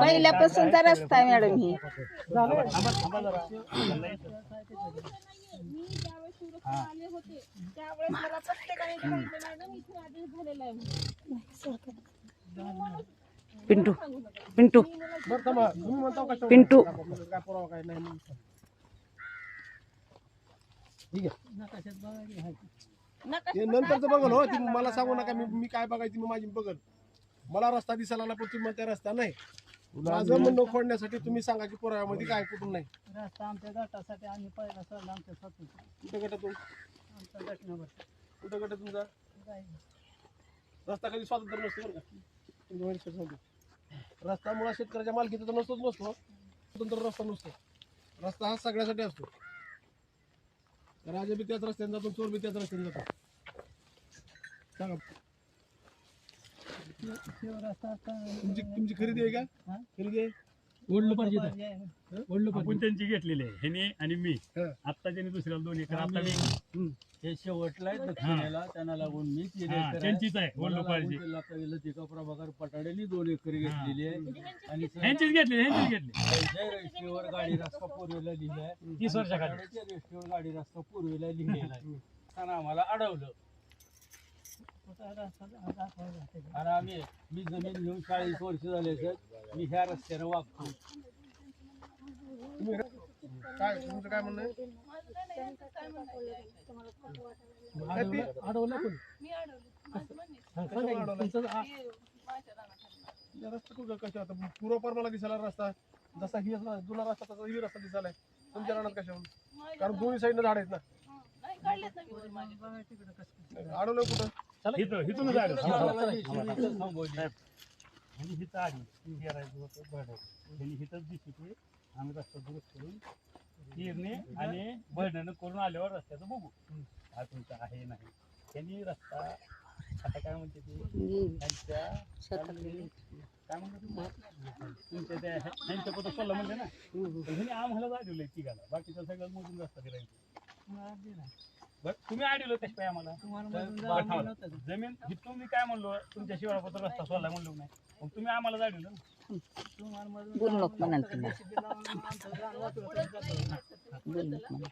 पहिल्यापासूनचा रस्ता आहे मॅडम ही. पिंटू पिंटू. पिंटू. ठीक आहे ते नंतरचं बघल हो ती मला सांगू नका मी मी काय बघायची मी माझी बघल मला रस्ता दिसायला लागला पण तुम्ही म्हणता रस्ता नाही. माझं म्हणणं फोडण्यासाठी तुम्ही सांगा की पुराव्यामध्ये काय कुठून नाही. रस्ता आमच्या गटासाठी आम्ही पहिला सोडला आमच्या स्वतःचा. कुठं गटातून आमचा गट नंबर कुठं गट तुमचा? रस्ता कधी स्वातंत्र्य नसतो बरं का? तुमच्या वैयक्तिक सांगतो रस्ता मुळात शेतकऱ्याच्या मालकीचा तर नसतोच नसतो स्वतंत्र रस्ता नसतो. रस्ता हा सगळ्यासाठी असतो. राजा बी त्याच रस्त्याने जातो चोर बी त्याच रस्त्याने जातो. सांगा. तुमची तुमची खरेदी आहे का? हा? खरेदी आहे? ओढलं पाहिजे ओढलं आपण त्यांची घेतलेली आहे ह्याने आणि मी. हा. आता त्यांनी दुसऱ्याला दोन एकर आता मी हे शेवटला आहे दक्षिणेला. त्यांना लागून मी तीन हा, एकर त्यांचीच आहे प्रभाकर पटाडेनी दोन एकर घेतलेली आहे. आणि ह्यांचीच घेतली ह्यांचीच घेतली. त्यांच्या रजिस्ट्रीवर गाडी रस्ता पूर्वेला लिहिली आहे. तीस वर्षाखाली. पटाडेच्या रजिस्ट्रीवर गाडी रस्ता पूर्वेला लिहिलेला आहे. त्यांना आम्हाला अडवलं. आणि आम्ही मी जमीन घेऊन चाळीस वर्ष झाले सर. मी ह्या रस्त्याने वागतो काय तुमचं काय म्हणणं आहे? काय ते- अडवलं पण मी अडवले. माझं म्हणणे. कशावर अडवलं? हे माझ्या रानाखाली. या रस्ता कुठं कशा आता? पूर्वपर मला दिसायला रस्ता जसा ही असला जुना रस्ता तसा ही रस्ता दिसायलाय तुमच्या रानात कशावर माझ्या कारण दोन्ही साईडनं झाड आहेत ना. हं. नाही काढलेत ना मी वर माझे. अडवलं कुठं? जायला थांबवली ह्यांनी हिथं आली पेरायचं होतं बरं ह्यांनी हिथंच दिसली की आम्ही रस्ता दुरुस्त करून पेरणे आणि बळणं करून आल्यावर रस्त्याचं बघू. हा तुमचा आहे नाही. त्यांनी रस्ता आता काय म्हणते ते? त्यांच्या काय म्हणतात? तुमच्या त्या ह्यांच्या म्हणते ना? तर ह्यांनी आम्हाला वाढवलंय तिघाला. बाकीचं सगळं मोजून रस्ता दिलाय बरं तुम्ही आडवलं कशी काय आम्हाला. जमीन ही तुम्ही काय म्हणलो तुमच्या शिवापत्र रस्ता सोडला म्हणलो नाही मग तुम्ही आम्हाला जाडवलं बोल नको म्हणाल तुम्ही बोल नको म्हणाल.